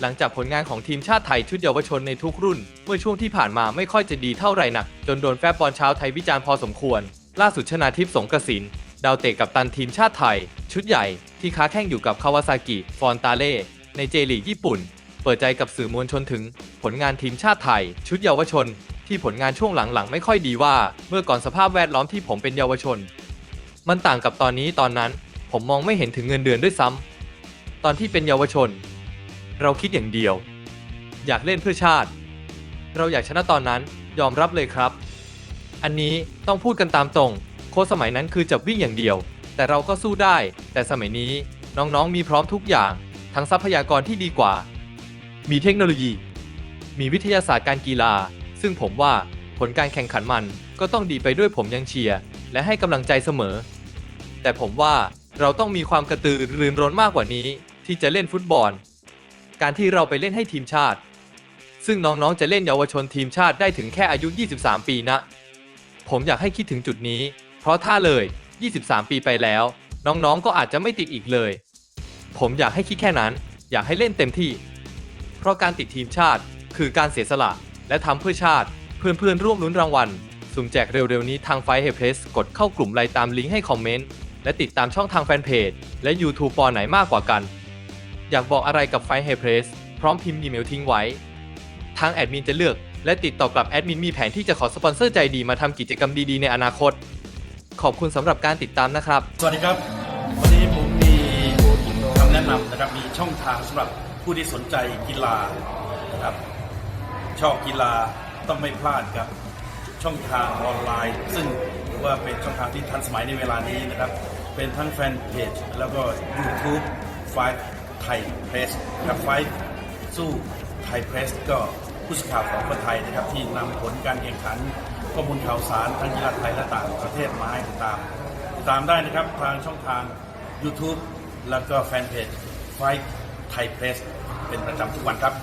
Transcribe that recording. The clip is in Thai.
หลังจากผลงานของทีมชาติไทยชุดเยาวชนในทุกรุ่น เมื่อช่วงที่ผ่านมาไม่ค่อยจะดีเท่าไหร่นัก จนโดนแฟนบอลชาวไทยวิจารณ์พอสมควร ล่าสุดชนาทิพย์สงกระสินดาวเตะกับตันทีมชาติไทย ชุดใหญ่ที่ค้าแข่งอยู่กับคาวาซากิ ฟอนตาเล่ ในเจลีกญี่ปุ่น เปิดใจกับสื่อมวลชนถึง ผลงานทีมชาติไทย ชุดเยาวชน ที่ผลงานช่วงหลังๆ ไม่ค่อยดีว่า เมื่อก่อนสภาพแวดล้อมที่ผมเป็นเยาวชน มันต่างกับตอนนี้ตอนนั้น ผมมองไม่เห็นถึงเงินเดือนด้วยซ้ำตอนที่เป็นเยาวชน เราคิดอย่างเดียว อยากเล่นเพื่อชาติ เราอยากชนะตอนนั้นยอมรับเลยครับ อันนี้ต้องพูดกันตามตรง โค้ชสมัยนั้นคือจับวิ่งอย่างเดียว แต่เราก็สู้ได้ แต่สมัยนี้น้องๆมีพร้อมทุกอย่าง ทั้งทรัพยากรที่ดีกว่า มีเทคโนโลยี มีวิทยาศาสตร์การกีฬา ซึ่งผมว่าผลการแข่งขันมันก็ต้องดีไปด้วยผมยังเชียร์และให้กำลังใจเสมอ แต่ผมว่าเราต้องมีความกระตือรือร้นมากกว่านี้ ที่จะเล่นฟุตบอล การที่เราไปเล่นให้ทีมชาติ ซึ่งน้องๆจะเล่นเยาวชนทีมชาติได้ถึงแค่อายุ 23 ปีนะ ผมอยากให้คิดถึงจุดนี้ เพราะถ้าเลย 23 ปีไปแล้ว น้องๆก็อาจจะไม่ติดอีกเลย ผมอยากให้คิดแค่นั้น อยากให้เล่นเต็มที่ เพราะการติดทีมชาติคือการเสียสละ และทำเพื่อชาติ เพื่อนๆร่วมลุ้นรางวัลสุ่มแจกเร็วๆนี้ทางไฟเฮเพสกดเข้ากลุ่มไลน์ตามลิงก์ให้คอมเมนต์และติดตามช่องทางแฟนเพจและ YouTube ปอไหนมากกว่ากัน อยากบอกอะไรกับไฟเฮเพสพร้อมพิมพ์อีเมลทิ้งไว้ ทางแอดมินจะเลือก และติดต่อกลับแอดมินมีแผนที่จะขอสปอนเซอร์ใจดีมาทำกิจกรรมดีๆในอนาคต ขอบคุณสำหรับการติดตามนะครับ สวัสดีครับ วันนี้ผมมีคำแนะนำนะครับมีช่องทางสำหรับผู้ที่สนใจกีฬานะครับชอบกีฬาต้องไม่พลาดกับ ช่องทางออนไลน์ ซึ่งถือว่าเป็นช่องทางที่ทันสมัยในเวลานี้นะครับ เป็นทั้งแฟนเพจแล้วก็ YouTube ไฟไท ยเพรสกับไฟสู้ไทยเพรสก็ผู้สื่อข่าวของคนไทยนะครับที่นำผลการแข่งขันข้อมูลข่าวสารทั้งกีฬาไทยและต่างประเทศมาให้ติดตาม ติดตามได้นะครับทางช่องทาง YouTube แล้วก็แฟนเพจไฟไทยเพรสเป็นประจำทุกวันครับ